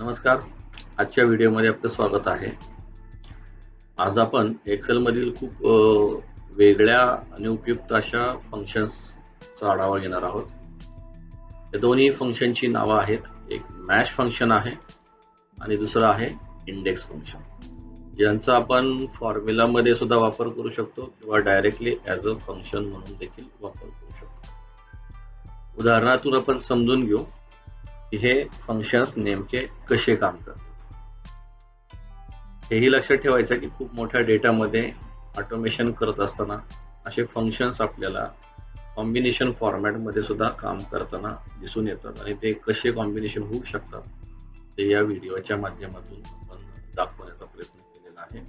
नमस्कार. आजच्या व्हिडिओमध्ये आपलं स्वागत आहे. आज आपण एक्सेलमधील खूप वेगळ्या आणि उपयुक्त अशा फंक्शन्सचा आढावा घेणार आहोत. या दोन्ही फंक्शनची नावं आहेत. एक मॅच फंक्शन आहे आणि दुसरं आहे इंडेक्स फंक्शन ज्यांचा आपण फॉर्म्युलामध्ये सुद्धा वापर करू शकतो किंवा डायरेक्टली ॲज अ फंक्शन म्हणून देखील वापर करू शकतो. उदाहरणातून आपण समजून घेऊ. हे फंक्शन्स नेमके कसे काम करतात. हेही लक्षात ठेवायचं की खूप मोठ्या डेटामध्ये ऑटोमेशन करत असताना असे फंक्शन्स आपल्याला कॉम्बिनेशन फॉर्मॅटमध्ये सुद्धा काम करताना दिसून येतात आणि ते कसे कॉम्बिनेशन होऊ शकतात ते या व्हिडिओच्या माध्यमातून आपण दाखवण्याचा प्रयत्न केलेला आहे.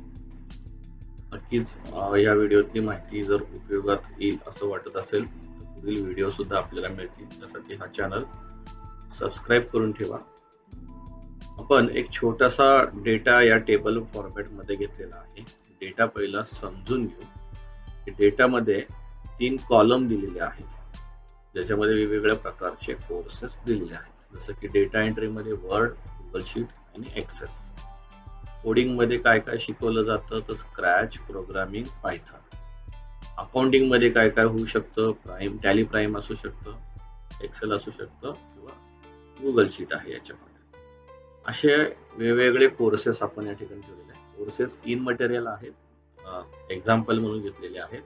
नक्कीच या व्हिडिओतली माहिती जर उपयोगात येईल असं वाटत असेल तर पुढील व्हिडिओ सुद्धा आपल्याला मिळतील. त्यासाठी हा चॅनल सबस्क्राईब करून ठेवा. आपण एक छोटासा डेटा या टेबल फॉर्मॅटमध्ये घेतलेला आहे. डेटा पहिला समजून घेऊ. डेटामध्ये तीन कॉलम दिलेले आहेत. ज्याच्यामध्ये वेगवेगळ्या प्रकारचे कोर्सेस दिलेले आहेत. जसं की डेटा एंट्रीमध्ये वर्ड गुगल शीट आणि एक्सेस कोडिंगमध्ये काय काय शिकवलं जातं? तर स्क्रॅच प्रोग्रामिंग पायथन अकाउंटिंगमध्ये काय काय होऊ शकतं? प्राईम टॅली प्राईम असू शकतं. एक्सेल असू शकतं. गुगल शीट आहे याच्यामध्ये. असे वेगवेगळे कोर्सेस आपण या ठिकाणी ठेवलेले आहेत. कोर्सेस इन मटेरियल आहेत. एक्झाम्पल म्हणून घेतलेले आहेत.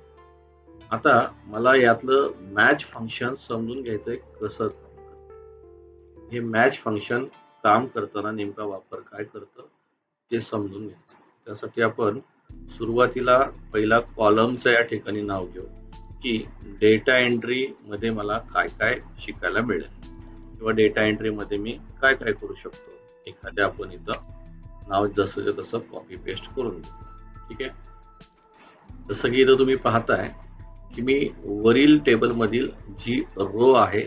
आता मला यातलं मॅच फंक्शन समजून घ्यायचंय कसं काम हे मॅच फंक्शन काम करताना नेमका वापर काय करतं ते समजून घ्यायचं. त्यासाठी आपण सुरुवातीला पहिला कॉलमचं या ठिकाणी नाव घेऊ की डेटा एंट्री मध्ये मला काय काय शिकायला मिळेल. किंवा डेटा एंट्रीमध्ये मी काय काय करू शकतो? एखाद्या आपण इथं नाव जसंच्या तसं कॉपी पेस्ट करून घेतलं ठीक आहे? जसं की इथं तुम्ही पाहताय की मी वरील टेबलमधील जी रो आहे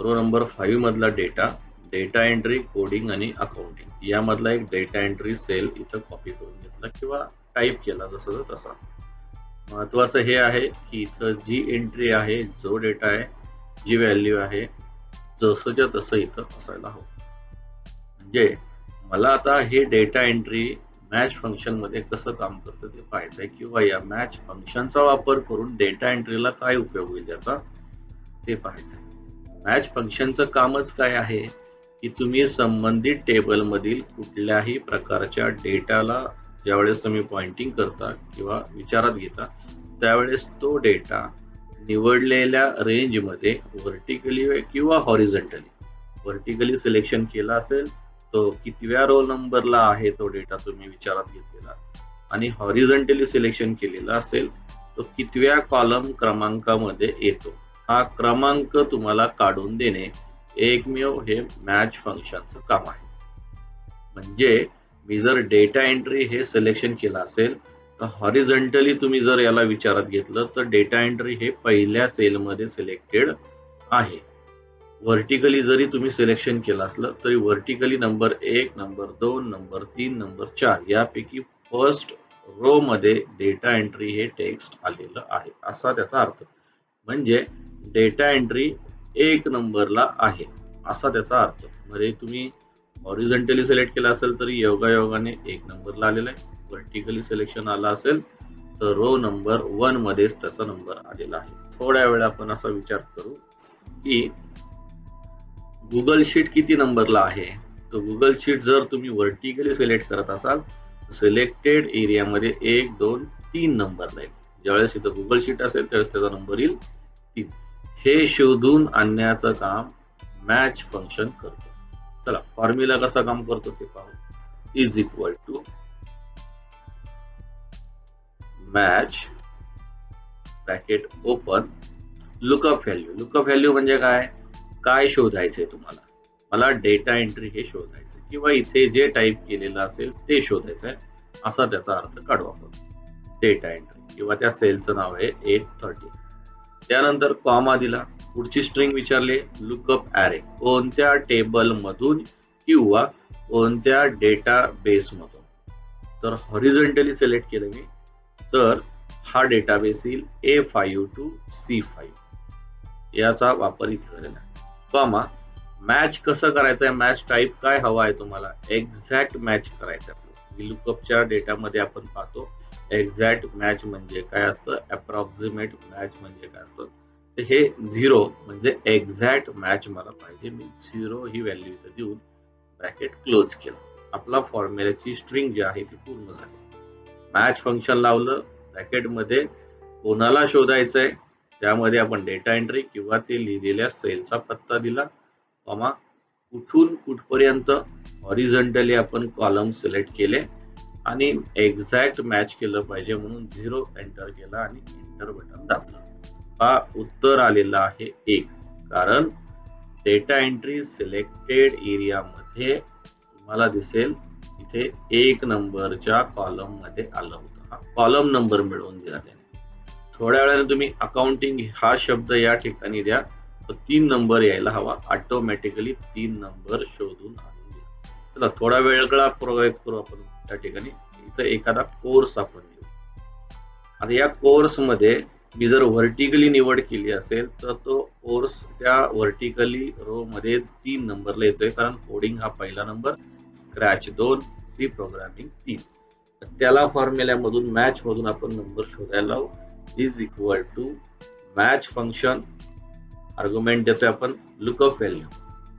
रो नंबर फाईव्ह मधला डेटा डेटा एंट्री कोडिंग आणि अकाउंटिंग यामधला एक डेटा एंट्री सेल इथं कॉपी करून घेतला किंवा टाईप केला जसं तसा. महत्वाचं हे आहे की इथं जी एंट्री आहे जो डेटा आहे जी व्हॅल्यू आहे जसंच्या तसं इथं असायला हवं. म्हणजे मला आता हे डेटा एंट्री मॅच फंक्शनमध्ये कसं काम करतं ते पाहायचं आहे किंवा या मॅच फंक्शनचा वापर करून डेटा एंट्रीला काय उपयोग होईल याचा ते पाहायचं आहे. मॅच फंक्शनचं कामच काय आहे की तुम्ही संबंधित टेबलमधील कुठल्याही प्रकारच्या डेटाला ज्यावेळेस तुम्ही पॉइंटिंग करता किंवा विचारात घेता त्यावेळेस तो डेटा निवडलेल्या रेंजमध्ये व्हर्टिकली किंवा हॉरिझॉन्टली व्हर्टिकली सिलेक्शन केला असेल तो कितव्या रोल नंबरला आहे तो डेटा तुम्ही विचारात घेतलेला. आणि हॉरिझॉन्टली सिलेक्शन केलेला असेल तो कितव्या कॉलम क्रमांकामध्ये येतो. हा क्रमांक तुम्हाला काढून देणे एकमेव हे मॅच फंक्शनचं काम आहे. म्हणजे मी जर डेटा एंट्री हे सिलेक्शन केलं असेल तर हॉरिझॉन्टली तुम्ही जर याला विचारात घेतलं तर डेटा एंट्री हे पहिल्या सेलमध्ये सिलेक्टेड आहे. व्हर्टिकली जरी तुम्ही सिलेक्शन केलं असलं तरी व्हर्टिकली नंबर एक नंबर दोन नंबर तीन नंबर चार यापैकी फर्स्ट रो मध्ये डेटा एंट्री हे टेक्स्ट आलेलं आहे. असा त्याचा अर्थ. म्हणजे डेटा एंट्री एक नंबरला आहे. असा त्याचा अर्थ. म्हणजे तुम्ही हॉरिझॉन्टली सिलेक्ट केला असेल तरी योगायोगाने एक नंबरला आलेला आहे. व्हर्टिकली सिलेक्शन आला असेल तर रो नंबर वन मध्येच त्याचा नंबर आलेला आहे. थोड्या वेळ आपण असा विचार करू की गुगल शीट किती नंबरला आहे? तर गुगल शीट जर तुम्ही व्हर्टिकली सिलेक्ट करत असाल सिलेक्टेड एरियामध्ये एक दोन तीन नंबर येईल ज्यावेळेस इथं गुगल शीट असेल त्यावेळेस त्याचा नंबर येईल तीन. हे शोधून आणण्याचं काम मॅच फंक्शन करतो. चला फॉर्म्युला कसा काम करतो ते पाहू. Is equal to match bracket open lookup value lookup value म्हणजे काय? काय शोधायचंय तुम्हाला? मला डेटा एंट्री हे शोधायचं किंवा इथे जे टाईप केलेलं असेल ते शोधायचंय. असा त्याचा अर्थ काढू आपण. डेटा एंट्री किंवा त्या सेलचं नाव आहे एट थर्टी त्यानंतर कॉमा दिला. पुढची स्ट्रिंग विचारली. लुकअप ॲरे कोणत्या टेबल मधून किंवा कोणत्या डेटा बेस मधून? तर हॉरिझॉन्टली सिलेक्ट केलं मी. तर हा डेटाबेस येईल A five to C five याचा वापर इथे झालेला आहे. कॉमा मॅच कसं करायचं आहे मॅच टाईप काय हवा आहे तुम्हाला? एक्झॅक्ट मॅच करायचं आहे लुकअपच्या डेटामध्ये आपण पाहतो एक्झॅक्ट मॅच म्हणजे काय असतं? अप्रॉक्सिमेट मॅच म्हणजे काय असतं? तर हे झिरो म्हणजे एक्झॅक्ट मॅच मला पाहिजे. मी झिरो ही व्हॅल्यू इथं देऊन ब्रॅकेट क्लोज केलं. आपला फॉर्म्युलाची स्ट्रिंग जी आहे ती पूर्ण झाली. मॅच फंक्शन लावलं ब्रॅकेटमध्ये कोणाला शोधायचं आहे त्यामध्ये आपण डेटा एंट्री किंवा ते लिहिलेल्या सेलचा पत्ता दिला. कॉमा कुठून कुठपर्यंत ऑरिझंटली आपण कॉलम सिलेक्ट केले आणि एक्झॅक्ट मॅच केलं पाहिजे म्हणून झिरो एंटर केला आणि एंटर बटन दाबलं. हा उत्तर आलेला आहे एक. कारण डेटा एंट्री सिलेक्टेड एरियामध्ये तुम्हाला दिसेल इथे एक नंबरच्या कॉलममध्ये आलं होतं. हा कॉलम नंबर मिळवून दिला त्याने. थोड्या वेळाने तुम्ही अकाउंटिंग हा शब्द या ठिकाणी द्या तर तीन नंबर यायला हवा. ऑटोमॅटिकली तीन नंबर शोधून आणून दिला चला थोडा वेगळा प्रयोग करू आपण त्या ठिकाणी. इथं एखादा कोर्स आपण घेऊ. आता या कोर्समध्ये मी जर व्हर्टिकली निवड केली असेल तर तो कोर्स त्या व्हर्टिकली रो मध्ये तीन नंबरला येतोय. कारण कोडिंग हा पहिला नंबर स्क्रॅच दोन सी प्रोग्रामिंग तीन. त्याला फॉर्म्युल्यामधून मॅच मधून आपण नंबर शोधायला लावू. Is equal to match function argument देतोय आपण लुक ऑफ व्हॅल्यू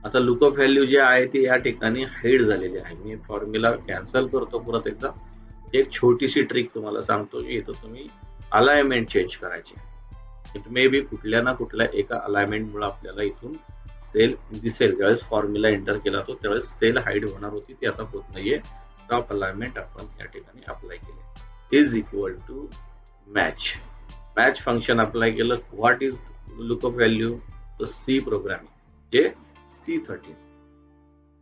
आता लुक ऑफ व्हॅल्यू जे आहे ती या ठिकाणी हाईड झालेली आहे. मी फॉर्म्युला कॅन्सल करतो परत एकदा. एक छोटीशी ट्रिक तुम्हाला सांगतो. की इथं तुम्ही अलायमेंट चेंज करायचे. इट मे बी कुठल्या ना कुठल्या एका अलायमेंटमुळे आपल्याला इथून सेल दिसेल ज्यावेळेस फॉर्म्युला एंटर केला तो त्यावेळेस सेल हाईड होणार होती ती आता होत नाहीये. टॉप अलाइनमेंट आपण या ठिकाणी अप्लाय केले. Is equal to match match function apply केलं व्हॉट इज लुकअप व्हॅल्यू तर सी प्रोग्रामिंग जे सी थर्टीन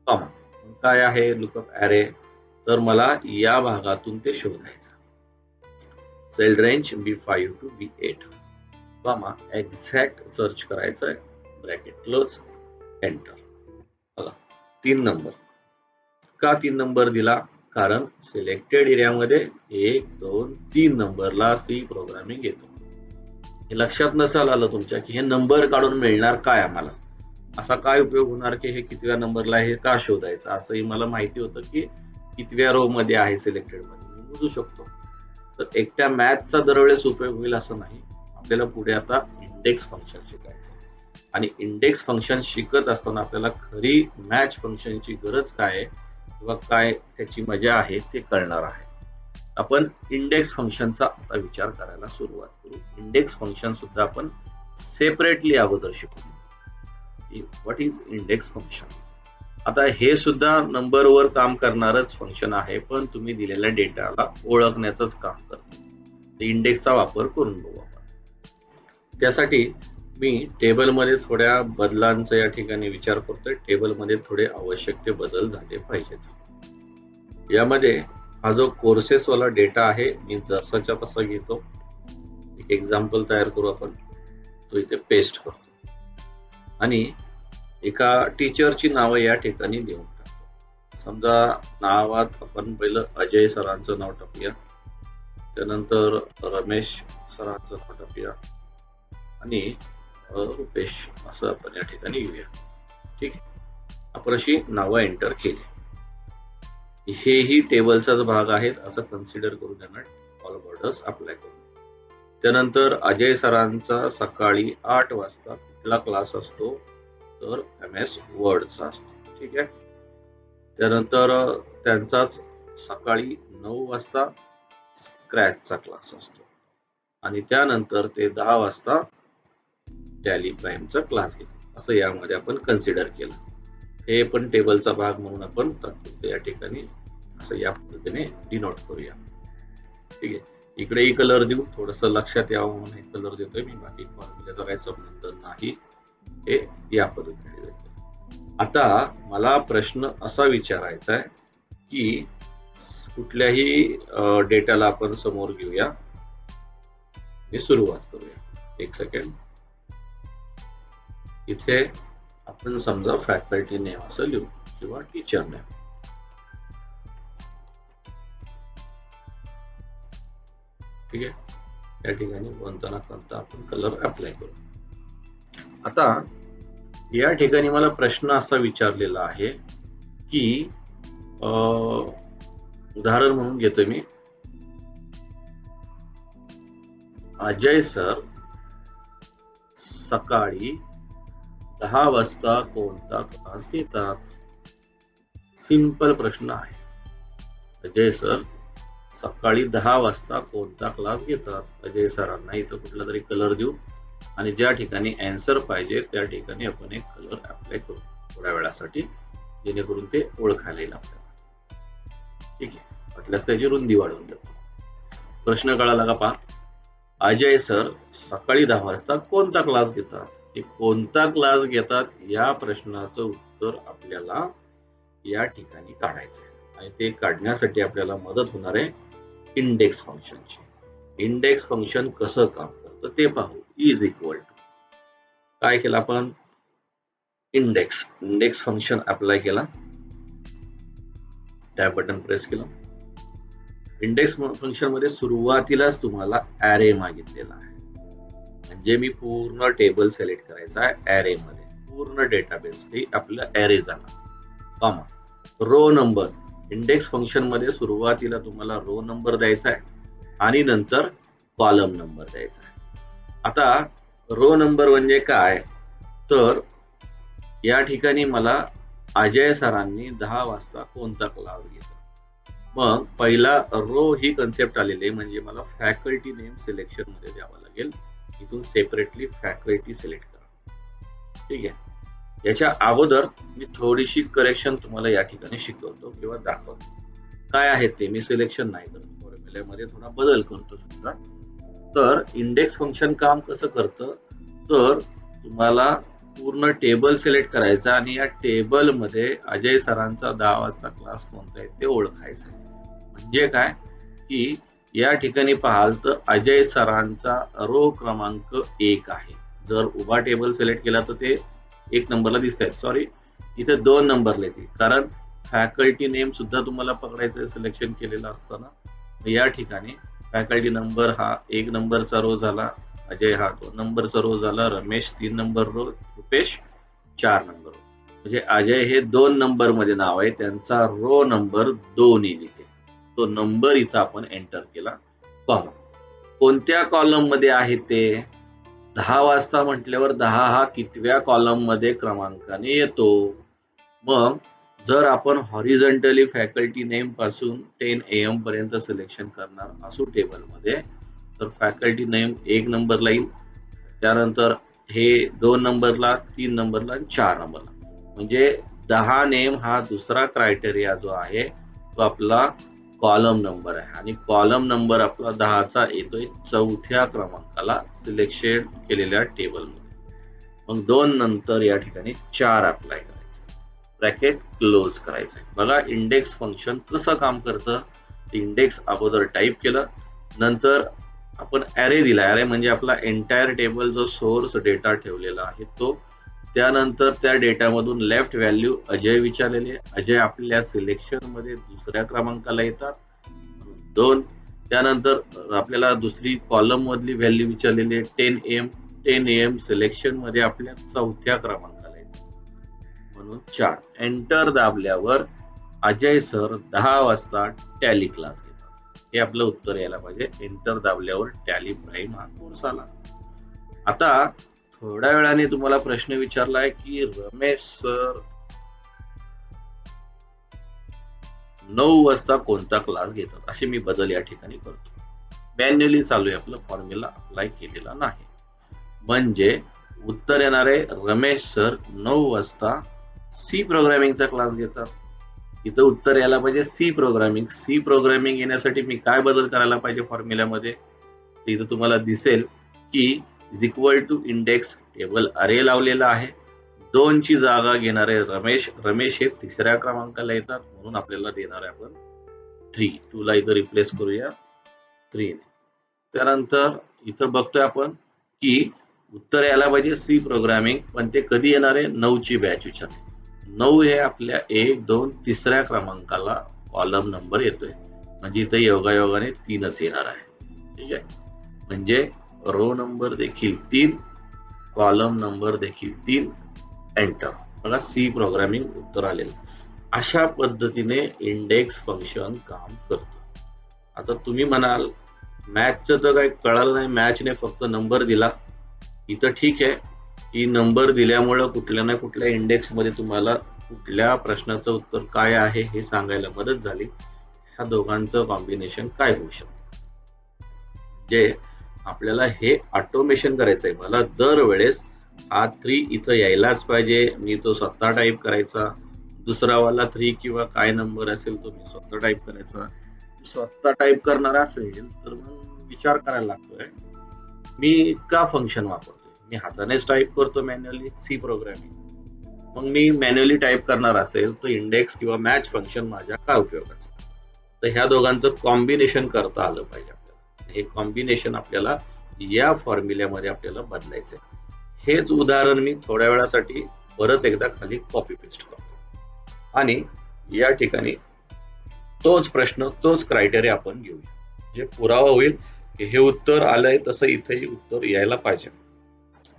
कॉमन काय आहे लुकअप ॲरे तर मला या भागातून ते शोधायचं cell range B five to B eight comma exact search करायचं आहे ब्रॅकेट क्लोज एंटर बघा तीन नंबर का तीन नंबर दिला? कारण सिलेक्टेड एरियामध्ये एक दोन तीन नंबरला सी प्रोग्रामिंग येतो. हे लक्षात नसाल आलं तुमच्या की हे नंबर काढून मिळणार काय आम्हाला? असा काय उपयोग होणार की हे कितव्या नंबरला हे का शोधायचं? असंही मला माहिती होतं की कितव्या रो मध्ये आहे सिलेक्टेडमध्ये. मी मोजू शकतो. तर एकट्या मॅथचा दरवेळेस उपयोग होईल असं नाही. आपल्याला पुढे आता इंडेक्स फंक्शन शिकायचं आणि इंडेक्स फंक्शन शिकत असताना आपल्याला खरी मॅच फंक्शनची गरज काय आहे किंवा काय त्याची मजा आहे ते कळणार आहे. आपण इंडेक्स फंक्शनचा आता विचार करायला सुरुवात करू. इंडेक्स फंक्शन सुद्धा आपण सेपरेटली अगोदर शिकू. व्हॉट इज इंडेक्स फंक्शन आता हे सुद्धा नंबरवर काम करणारच फंक्शन आहे पण तुम्ही दिलेल्या डेटाला ओळखण्याचंच काम करतो. इंडेक्सचा वापर करून बघू आपण. त्यासाठी मी टेबलमध्ये थोड्या बदलांचा या ठिकाणी विचार करतोय. टेबलमध्ये थोडे आवश्यक ते बदल झाले पाहिजेत. यामध्ये हा जो कोर्सेसवाला डेटा आहे मी जसाच्या तसा घेतो. एक एक्झाम्पल तयार करू आपण. तो इथे पेस्ट करतो. आणि एका टीचरची नावं या ठिकाणी देऊन टाकतो. समजा नावात आपण पहिलं अजय सरांचं नाव टाकूया. त्यानंतर रमेश सरांचं नाव टाकूया. आणि रुपेश असं आपण या ठिकाणी येऊया. ठीक? आपण अशी नावं एंटर केली. हेही टेबलचाच भाग आहेत असं कन्सिडर करून त्यांना ऑल बॉर्डर्स अप्लाय करू त्यानंतर अजय सरांचा सकाळी आठ वाजता कुठला क्लास असतो? तर एम एस वर्डचा असतो. ठीक आहे? त्यानंतर त्यांचाच सकाळी नऊ वाजता स्क्रॅचचा क्लास असतो. आणि त्यानंतर ते दहा वाजता टॅली प्राईमचा क्लास घेतो असं यामध्ये आपण कन्सिडर केलं. हे पण टेबलचा भाग म्हणून आपण या ठिकाणी असं या पद्धतीने डिनोट करूया. ठीक आहे? इकडेही कलर देऊ. थोडस लक्षात यावं म्हणून हे कलर देतोय मी. बाकी फॉर्म्युल्याचा काही संबंध नाही. हे या पद्धतीने देतोय आता मला प्रश्न असा विचारायचा आहे की कुठल्याही डेटाला आपण समोर घेऊया. मी सुरुवात करूया. एक सेकंड इथे आपण समजा फॅकल्टी नेम असं लिहू किंवा टीचर नेम ठीक आहे? या ठिकाणी कोणता ना कोणता आपण कलर अप्लाय करू. आता या ठिकाणी मला प्रश्न असा विचारलेला आहे की उदाहरण म्हणून घेतो मी. अजय सर सकाळी दहा वाजता कोणता क्लास घेतात? सिंपल प्रश्न आहे. अजय सर सकाळी दहा वाजता कोणता क्लास घेतात? अजय सरांना इथं कुठला तरी कलर देऊ. आणि ज्या ठिकाणी अँसर पाहिजे त्या ठिकाणी आपण एक कलर अप्लाय करू. थोड्या वेळासाठी जेणेकरून ते ओळखायला येईल आपल्याला. ठीक आहे. वाटल्यास त्याची रुंदी वाढवून देतो प्रश्न कळाला का पहा? अजय सर सकाळी दहा वाजता कोणता क्लास घेतात? हे कोणता क्लास घेतात? या प्रश्नाचं उत्तर आपल्याला या ठिकाणी काढायचं आहे. आणि ते काढण्यासाठी आपल्याला मदत होणार आहे इंडेक्स फंक्शनची इंडेक्स फंक्शन कसं काम तर ते पाहू. इज इक्वल टू काय केलं आपण? इंडेक्स इंडेक्स फंक्शन अप्लाय केला. टॅब बटन प्रेस केलं. इंडेक्स फंक्शनमध्ये सुरुवातीलाच तुम्हाला ऍरे मागितलेला आहे. म्हणजे मी पूर्ण टेबल सिलेक्ट करायचा आहे ऍरे मध्ये. पूर्ण डेटाबेस हे आपलं ऍरे झाला कॉमा रो नंबर इंडेक्स फंक्शनमध्ये सुरुवातीला तुम्हाला रो नंबर द्यायचा आहे. आणि नंतर कॉलम नंबर द्यायचा आहे. आता रो नंबर म्हणजे काय? तर या ठिकाणी मला अजय सरांनी दहा वाजता कोणता क्लास घेतला? मग पहिला रो ही कन्सेप्ट आलेली म्हणजे मला फॅकल्टी नेम सिलेक्शनमध्ये द्यावं लागेल. इथून सेपरेटली फॅकल्टी सिलेक्ट करा. ठीक आहे? याच्या अगोदर मी थोडीशी करेक्शन तुम्हाला या ठिकाणी शिकवतो किंवा दाखवतो. काय आहे ते? मी सिलेक्शन नाही करत. फॉर्म्युल्यामध्ये थोडा बदल करतो समजा. तर इंडेक्स फंक्शन काम कसं करतं? तर तुम्हाला पूर्ण टेबल सिलेक्ट करायचा आणि या टेबलमध्ये अजय सरांचा दहा वाजता क्लास कोणता आहे ते ओळखायचं. आहे म्हणजे काय? की या ठिकाणी पाहाल तर अजय सरांचा रो क्रमांक एक आहे. जर उभा टेबल सिलेक्ट केला तर ते एक नंबरला दिसत आहेत सॉरी इथे दोन नंबरला येते. कारण फॅकल्टी नेम सुद्धा तुम्हाला पकडायचं सिलेक्शन केलेलं असताना. या ठिकाणी फॅकल्टी नंबर हा एक नंबरचा रो झाला अजय हा दोन नंबरचा रो झाला रमेश तीन नंबर रो रुपेश चार नंबर रो म्हणजे अजय हे दोन नंबरमध्ये नाव आहे त्यांचा रो नंबर दोन येईल इथे. तो नंबर इथं आपण एंटर केला. कॉमन कोणत्या कॉलममध्ये आहे ते? दहा वाजता म्हटल्यावर दहा हा कितव्या कॉलममध्ये क्रमांकाने येतो? मग जर आपण हॉरिझॉन्टली फॅकल्टी नेमपासून टेन ए एम पर्यंत सिलेक्शन करणार असू टेबलमध्ये तर फॅकल्टी नेम एक नंबरला येईल. त्यानंतर हे दोन नंबरला तीन नंबरला आणि चार नंबरला म्हणजे दहा नेम हा दुसरा क्रायटेरिया जो आहे तो आपला कॉलम नंबर आहे. आणि कॉलम नंबर आपला दहाचा येतोय चौथ्या क्रमांकाला सिलेक्शन केलेल्या टेबलमध्ये मग दोन नंतर या ठिकाणी चार अप्लाय करा. ब्रॅकेट क्लोज करायचं आहे बघा इंडेक्स फंक्शन कसं काम करतं? इंडेक्स अगोदर टाईप केलं नंतर आपण ॲरे दिला. ॲरे म्हणजे आपला एंटायर टेबल जो सोर्स डेटा ठेवलेला आहे तो. त्यानंतर त्या डेटामधून लेफ्ट व्हॅल्यू अजय विचारलेले अजय आपल्या सिलेक्शनमध्ये दुसऱ्या क्रमांकाला येतात. दोन. त्यानंतर आपल्याला दुसरी कॉलम मधली व्हॅल्यू विचारलेली आहे टेन एम टेन एम सिलेक्शनमध्ये आपल्या चौथ्या क्रमांक म्हणून चार. एंटर दाबल्यावर अजय सर दहा वाजता टॅली क्लास घेतात. हे आपलं उत्तर यायला पाहिजे. एंटर दाबल्यावर टॅली प्राईम हा कोर्स आला. आता थोड्या वेळाने तुम्हाला प्रश्न विचारलाय की रमेश सर नऊ वाजता कोणता क्लास घेतात? असे मी बदल या ठिकाणी करतो. मॅन्युअली चालू आहे आपलं. फॉर्म्युला अप्लाय केलेला नाही. म्हणजे उत्तर येणारे रमेश सर नऊ वाजता सी प्रोग्रामिंगचा क्लास घेतात. इथं उत्तर यायला पाहिजे सी प्रोग्रामिंग सी प्रोग्रामिंग येण्यासाठी मी काय बदल करायला पाहिजे फॉर्म्युल्यामध्ये इथं तुम्हाला दिसेल की is equal to index table array लावलेला आहे. दोनची जागा घेणारे रमेश रमेश हे तिसऱ्या क्रमांकाला येतात म्हणून आपल्याला देणार आहे आपण थ्री टूला इथं रिप्लेस करूया. थ्री त्यानंतर इथं बघतोय आपण की उत्तर यायला पाहिजे सी प्रोग्रामिंग पण ते कधी येणार आहे? नऊची बॅच विचारते नऊ हे आपल्या एक दोन तिसऱ्या क्रमांकाला कॉलम नंबर येतोय. म्हणजे इथं योगायोगाने तीनच येणार आहे. ठीक आहे? म्हणजे रो नंबर देखील तीन कॉलम नंबर देखील तीन एंटर बघा सी प्रोग्रामिंग उत्तर आलेलं. अशा पद्धतीने इंडेक्स फंक्शन काम करतो. आता तुम्ही म्हणाल मॅचचं तर काही कळालं नाही. मॅचने फक्त नंबर दिला. इथं ठीक आहे. की नंबर दिल्यामुळं कुठल्या ना कुठल्या इंडेक्समध्ये तुम्हाला कुठल्या प्रश्नाचं उत्तर काय आहे हे सांगायला मदत झाली. ह्या दोघांचं कॉम्बिनेशन काय होऊ शकतं? जे आपल्याला हे ऑटोमेशन करायचंय. मला दरवेळेस हा थ्री इथं यायलाच पाहिजे. मी तो स्वतः टाईप करायचा. दुसरा वाला थ्री किंवा काय नंबर असेल तो मी स्वतः टाईप करायचा. स्वतः टाईप करणार असेल तर मग विचार करायला लागतोय. मी का फंक्शन वापर मी हातानेच टाईप करतो मॅन्युअली सी प्रोग्रामिंग मग मी मॅन्युअली टाईप करणार असेल तर इंडेक्स किंवा मॅच फंक्शन माझ्या काय उपयोगाचं? तर ह्या दोघांचं कॉम्बिनेशन करता आलं पाहिजे आपल्याला. हे कॉम्बिनेशन आपल्याला या फॉर्म्युल्यामध्ये आपल्याला बदलायचं हेच उदाहरण मी थोड्या वेळासाठी परत एकदा खाली कॉपी पेस्ट करतो. आणि या ठिकाणी तोच प्रश्न तोच क्रायटेरिया आपण घेऊया. जे पुरावा होईल हे उत्तर आलंय तसं इथेही उत्तर यायला पाहिजे.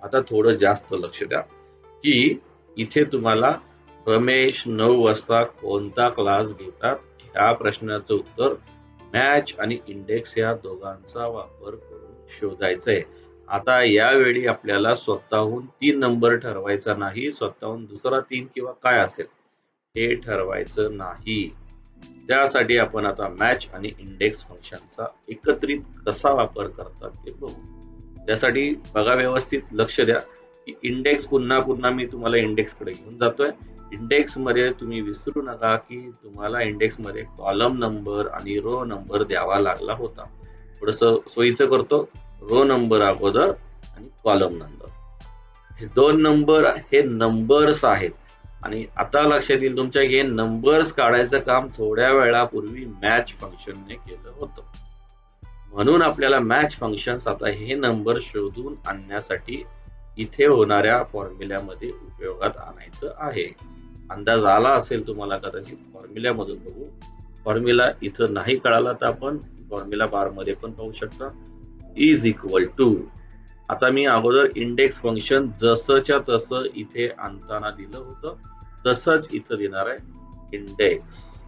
आता थोडं जास्त लक्ष द्या की इथे तुम्हाला रमेश नऊ वाजता कोणता क्लास घेतात? ह्या प्रश्नाचं उत्तर मॅच आणि इंडेक्स या दोघांचा वापर करून शोधायचं आहे आता यावेळी आपल्याला स्वतःहून तीन नंबर ठरवायचा नाही स्वतःहून दुसरा तीन किंवा काय असेल हे ठरवायचं नाही. त्यासाठी आपण आता मॅच आणि इंडेक्स फंक्शनचा एकत्रित कसा वापर करतात ते बघू. त्यासाठी बघा व्यवस्थित लक्ष द्या. की इंडेक्स पुन्हा पुन्हा मी तुम्हाला इंडेक्सकडे घेऊन जातोय. इंडेक्समध्ये तुम्ही विसरू नका की तुम्हाला इंडेक्समध्ये कॉलम नंबर आणि रो नंबर द्यावा लागला होता. थोडस सोयीचं करतो. रो नंबर अगोदर आणि कॉलम नंबर हे दोन नंबर हे नंबर्स आहेत. आणि आता लक्षात येईल तुमच्या हे नंबर्स काढायचं काम थोड्या वेळापूर्वी मॅच फंक्शनने केलं होतं. म्हणून आपल्याला मॅच फंक्शन्स आता हे नंबर शोधून आणण्यासाठी इथे होणाऱ्या फॉर्म्युल्यामध्ये उपयोगात आणायचं आहे. अंदाज आला असेल तुम्हाला कदाचित फॉर्म्युल्यामधून बघू. फॉर्म्युला इथं नाही कळाला तर आपण फॉर्म्युला बारमध्ये पण पाहू शकता. इज इक्वल टू आता मी अगोदर इंडेक्स फंक्शन जसंच्या तसं इथे आणताना दिलं होतं तसंच इथं देणार आहे इंडेक्स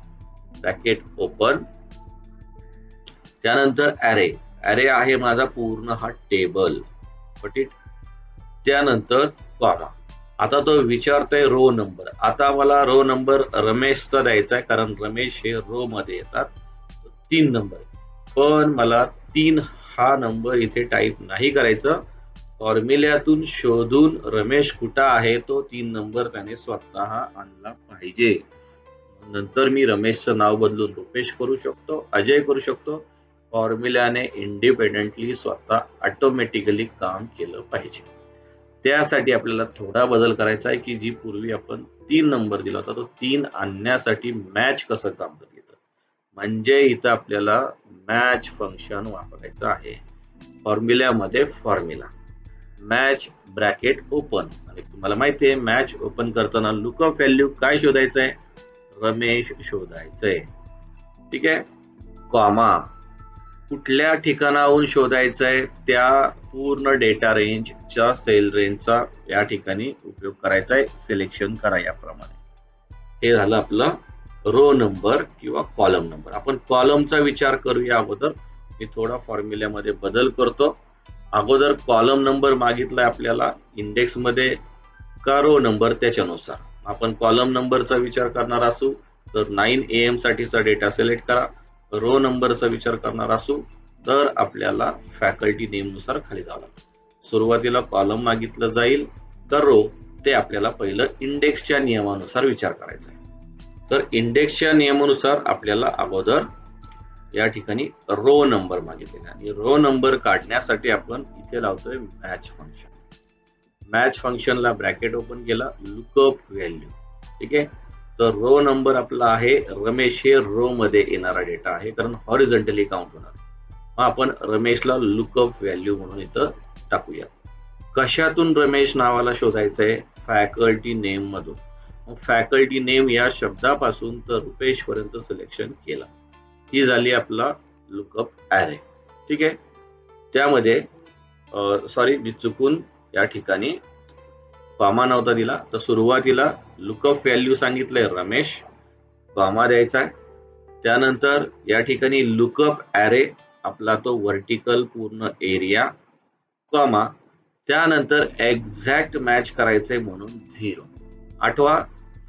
ब्रॅकेट ओपन त्यानंतर ॲरे ॲरे आहे माझा पूर्ण हा टेबल बट इट त्यानंतर कॉमा आता तो विचारतोय रो नंबर आता मला रो नंबर रमेशचा द्यायचा आहे कारण रमेश हे रो मध्ये येतात. तीन नंबर पण मला तीन हा नंबर इथे टाईप नाही करायचं. फॉर्म्युल्यातून शोधून रमेश कुठं आहे तो तीन नंबर त्याने स्वतः आणला पाहिजे. नंतर मी रमेशचं नाव बदलून रुपेश करू शकतो अजय करू शकतो. फॉर्म्युल्याने इंडिपेंडेंटली स्वतः ऑटोमॅटिकली काम केलं पाहिजे. त्यासाठी आपल्याला थोडा बदल करायचा आहे की जी पूर्वी आपण तीन नंबर दिला होता तो तीन आणण्यासाठी मॅच कसं काम करत म्हणजे इथं आपल्याला मॅच फंक्शन वापरायचं आहे. फॉर्म्युल्यामध्ये फॉर्म्युला. मॅच ब्रॅकेट ओपन आणि तुम्हाला माहिती आहे मॅच ओपन करताना लुक ऑफ व्हॅल्यू काय शोधायचं आहे रमेश शोधायचंय. ठीक आहे? कॉमा कुठल्या ठिकाणाहून शोधायचंय त्या पूर्ण डेटा रेंजच्या सेल रेंजचा या ठिकाणी उपयोग करायचा आहे सिलेक्शन करा याप्रमाणे. हे झालं आपलं रो नंबर किंवा कॉलम नंबर आपण कॉलमचा विचार करूया अगोदर. मी थोडा फॉर्म्युल्यामध्ये बदल करतो. अगोदर कॉलम नंबर मागितलाय आपल्याला. इंडेक्समध्ये का रो नंबर त्याच्यानुसार? आपण कॉलम नंबरचा विचार करणार असू तर नाईन ए एम साठीचा डेटा सिलेक्ट करा. रो नंबरचा विचार करणार असू तर आपल्याला फॅकल्टी नेमनुसार खाली जावं लागतं सुरुवातीला कॉलम मागितलं जाईल तर रो ते आपल्याला पहिलं इंडेक्सच्या नियमानुसार विचार करायचा आहे. तर इंडेक्सच्या नियमानुसार आपल्याला अगोदर या ठिकाणी रो नंबर मागितलेला आणि रो नंबर काढण्यासाठी आपण इथे लावतोय मॅच फंक्शन मॅच फंक्शनला ब्रॅकेट ओपन केला लुकअप व्हॅल्यू ठीक आहे? तर रो नंबर आपला आहे रमेश हे रो मध्ये येणारा डेटा आहे कारण हॉरिझंटली काउंट होणार. मग आपण रमेशला लुकअप व्हॅल्यू म्हणून इथं टाकूया. कशातून रमेश नावाला शोधायचं आहे फॅकल्टी नेम मधून. मग फॅकल्टी नेम या शब्दापासून तर रुपेश पर्यंत सिलेक्शन केला. ही झाली आपला लुकअप ॲरे ठीक आहे? त्यामध्ये सॉरी मी चुकून या ठिकाणी कॉमा नव्हता दिला. तर सुरुवातीला लुकअप व्हॅल्यू सांगितलंय रमेश. कॉमा द्यायचा आहे. त्यानंतर या ठिकाणी लुकअप ॲरे आपला तो व्हर्टिकल पूर्ण एरिया कॉमा त्यानंतर एक्झॅक्ट मॅच करायचंय म्हणून झिरो आठवा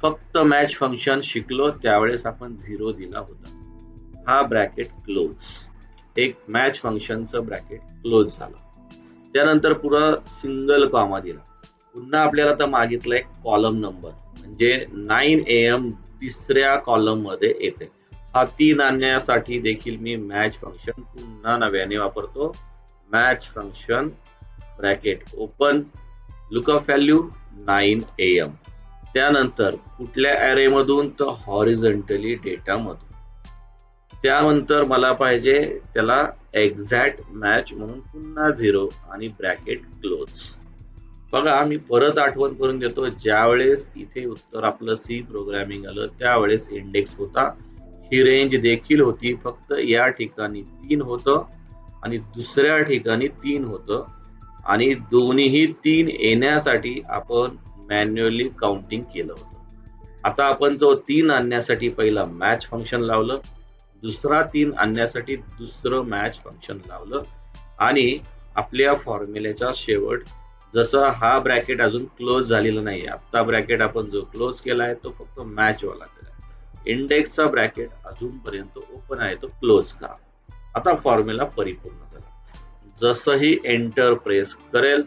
फक्त मॅच फंक्शन शिकलो त्यावेळेस आपण झिरो दिला होता. हा ब्रॅकेट क्लोज एक मॅच फंक्शनचं ब्रॅकेट क्लोज झालं. त्यानंतर पुरा सिंगल कॉमा दिला. पुन्हा आपल्याला तर मागितलंय कॉलम नंबर म्हणजे नाईन ए एम तिसऱ्या कॉलममध्ये येते. हा तीन आणण्यासाठी देखील मी मॅच फंक्शन पुन्हा नव्याने वापरतो. Match function bracket open lookup value nine A M त्यानंतर कुठल्या ॲरे मधून? तर हॉरिझंटली डेटा मधून. त्यानंतर मला पाहिजे त्याला एक्झॅक्ट मॅच म्हणून पुन्हा झिरो आणि ब्रॅकेट क्लोज बघा मी परत आठवण करून देतो ज्यावेळेस इथे उत्तर आपलं सी प्रोग्रामिंग आलं त्यावेळेस इंडेक्स होता. ही रेंज देखील होती फक्त या ठिकाणी तीन होतं आणि दुसऱ्या ठिकाणी तीन होतं. आणि दोन्हीही तीन येण्यासाठी आपण मॅन्युअली काउंटिंग केलं होतं. आता आपण तो तीन आणण्यासाठी पहिला मॅच फंक्शन लावलं दुसरा तीन आणण्यासाठी दुसरं मॅच फंक्शन लावलं आणि आपल्या फॉर्म्युल्याचा शेवट जसं हा ब्रॅकेट अजून क्लोज झालेला नाही आता ब्रॅकेट आपण जो क्लोज केला आहे तो फक्त मॅच वाला केला इंडेक्सचा ब्रॅकेट अजूनपर्यंत ओपन आहे तो क्लोज करा. आता फॉर्म्युला परिपूर्ण झाला जसंही एंटर प्रेस करेल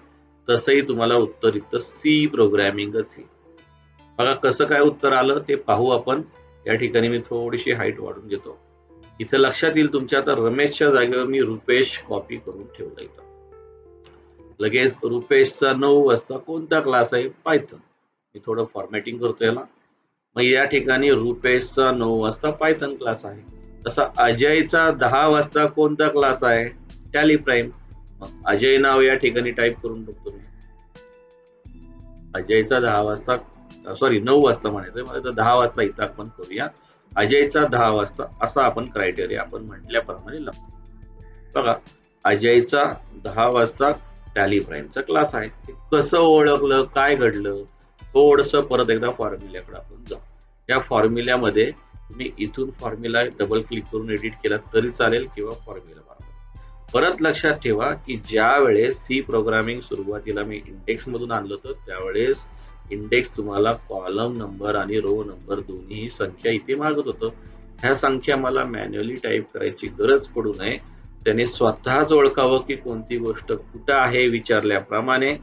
तसंही तुम्हाला उत्तर इथं सी प्रोग्रॅमिंग सी बघा कसं काय उत्तर आलं ते पाहू आपण. या ठिकाणी मी थोडीशी हाईट वाढून घेतो. इथे लक्षात येईल तुमच्या आता रमेशच्या जागेवर मी रुपेश कॉपी करून ठेवला इथं. लगेच रुपेशचा नऊ वाजता कोणता क्लास आहे? पायथन मी थोडं फॉर्मॅटिंग करतो याला. मग या ठिकाणी रुपेशचा नऊ वाजता पायथन क्लास आहे. तसा अजयचा दहा वाजता कोणता क्लास आहे? टॅली प्राईम मग अजय नाव या ठिकाणी टाईप करून बघतो मी. अजयचा दहा वाजता सॉरी नऊ वाजता म्हणायचं मला तर दहा वाजता इथं आपण करूया. अजयचा दहा वाजता असा आपण क्रायटेरिया आपण म्हटल्याप्रमाणे लागतो बघा अजयचा दहा वाजता टॅली प्राईमचा क्लास आहे. ते कसं ओळखलं काय घडलं थोडस परत एकदा फॉर्म्युल्याकडे आपण जाऊ. या फॉर्म्युल्यामध्ये तुम्ही इथून फॉर्म्युला डबल क्लिक करून एडिट केला तरी चालेल किंवा फॉर्म्युला परत लक्षात ठेवा की ज्या वेळेस सी प्रोग्रामिंग सुरुवातीला मी इंडेक्स मधून आणलं होतं त्यावेळेस इंडेक्स तुम्हाला कॉलम नंबर आणि रो नंबर दोन्ही संख्या इथे मागत होतं. ह्या संख्या मला मॅन्युअली टाईप करायची गरज पडू नये. त्याने स्वतःच ओळखावं की कोणती गोष्ट कुठं आहे विचारल्याप्रमाणे.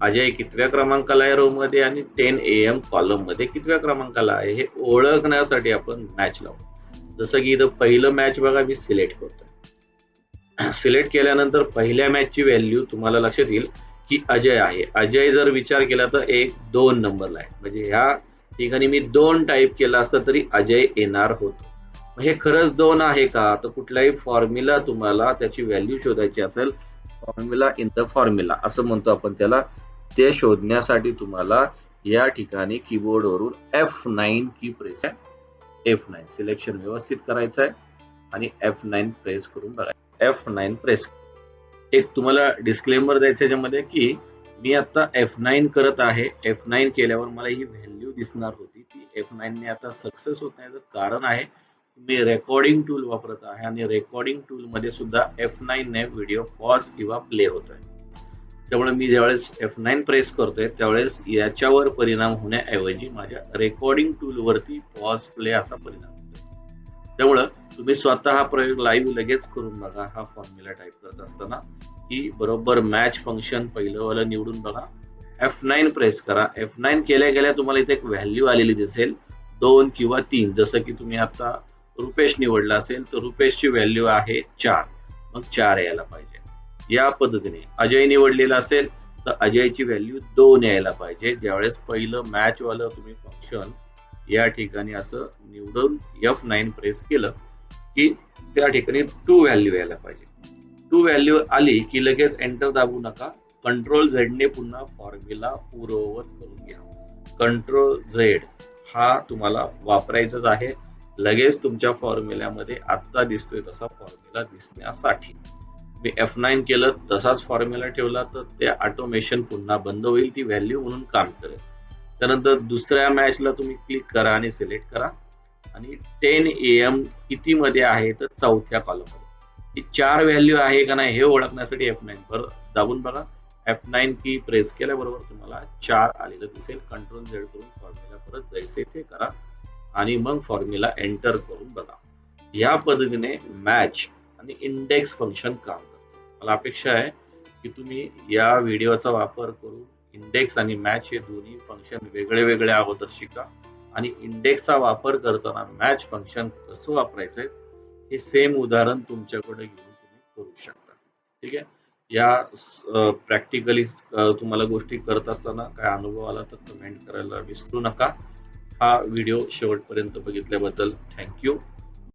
अजय कितव्या क्रमांकाला आहे रो मध्ये आणि टेन ए एम कॉलममध्ये कितव्या क्रमांकाला आहे हे ओळखण्यासाठी आपण मॅच लावतो जसं की इथं पहिलं मॅच बघा मी सिलेक्ट करतो सिलेक्ट केल्यानंतर पहिल्या मॅचची व्हॅल्यू तुम्हाला लक्षात येईल की अजय आहे. अजय जर विचार केला तर एक दोन नंबरला आहे. म्हणजे ह्या ठिकाणी मी दोन टाईप केला असता तरी अजय येणार होतो. हे खरंच दोन आहे का? तर कुठलाही फॉर्म्युला तुम्हाला त्याची व्हॅल्यू शोधायची असेल फॉर्म्युला इन द फॉर्म्युला असं म्हणतो आपण त्याला. ते शोधण्यासाठी तुम्हाला या ठिकाणी कीबोर्डवरून एफ नाईन की प्रेस आहे एफ नाईन सिलेक्शन व्यवस्थित करायचं आहे आणि एफ नाईन प्रेस करून बघायचं एफ नाईन प्रेस एक तुम्हाला डिस्क्लेमर द्यायचं याच्यामध्ये की मी आता एफ नाईन करत आहे. एफ नाईन केल्यावर मला ही व्हॅल्यू दिसणार होती. ती एफ नाईनने आता सक्सेस होत नाही कारण आहे. मी रेकॉर्डिंग टूल वापरत आहे आणि रेकॉर्डिंग टूलमध्ये सुद्धा एफ नाईनने व्हिडिओ पॉज किंवा प्ले होतोय त्यामुळे मी ज्यावेळेस एफ नाईन प्रेस करतोय त्यावेळेस याच्यावर परिणाम होण्याऐवजी माझ्या रेकॉर्डिंग टूलवरती पॉज प्ले असा परिणाम त्यामुळं तुम्ही स्वतः हा प्रयोग लाईव्ह लगेच करून बघा हा फॉर्म्युला टाईप करत असताना. की बरोबर मॅच फंक्शन पहिलंवालं निवडून बघा. एफ नाईन प्रेस करा. एफ नाईन केल्या गेल्या तुम्हाला इथे एक व्हॅल्यू आलेली दिसेल. दोन किंवा तीन. जसं की तुम्ही आता रुपेश निवडला असेल तर रुपेशची व्हॅल्यू आहे चार. मग चार यायला पाहिजे. या पद्धतीने अजय निवडलेला असेल तर अजयची व्हॅल्यू दोन यायला पाहिजे. ज्यावेळेस पहिलं मॅचवालं तुम्ही फंक्शन या ठिकाणी असं निवडून एफ नाईन प्रेस केलं की त्या ठिकाणी टू व्हॅल्यू यायला पाहिजे. टू व्हॅल्यू आली की लगेच एंटर दाबू नका. कंट्रोल झेडने पुन्हा फॉर्म्युला पूर्ववत करून घ्या. कंट्रोल झेड हा तुम्हाला वापरायचाच आहे. लगेच तुमच्या फॉर्म्युल्यामध्ये आत्ता दिसतोय तसा फॉर्म्युला दिसण्यासाठी. मी एफ नाईन केलं तसाच फॉर्म्युला ठेवला तर ते ऑटोमेशन पुन्हा बंद होईल ती व्हॅल्यू म्हणून काम करेल. त्यानंतर दुसऱ्या मॅचला तुम्ही क्लिक करा आणि सिलेक्ट करा. आणि टेन ए एम कितीमध्ये आहे तर चौथ्या कॉलममध्ये ही चार व्हॅल्यू आहे का नाही हे ओळखण्यासाठी एफ नाईन परत दाबून बघा. एफ नाईन की प्रेस केल्याबरोबर तुम्हाला चार आलेलं दिसेल. कंट्रोल झेड करून फॉर्म्युला परत जैसे ते करा. आणि मग फॉर्म्युला एंटर करून बघा. या पद्धतीने मॅच आणि इंडेक्स फंक्शन काम करतं. मला अपेक्षा आहे की तुम्ही या व्हिडिओचा वापर करून इंडेक्स आणि मॅच हे दोन्ही फंक्शन वेगळे वेगळे अगोदर शिका. आणि इंडेक्सचा वापर करताना मॅच फंक्शन कसं वापरायचं हे सेम उदाहरण तुमच्याकडे घेऊन तुम्ही करू शकता. ठीक आहे? या प्रॅक्टिकली तुम्हाला गोष्टी करत असताना काय अनुभव आला तर कमेंट करायला विसरू नका. हा व्हिडिओ शेवटपर्यंत बघितल्याबद्दल थँक्यू.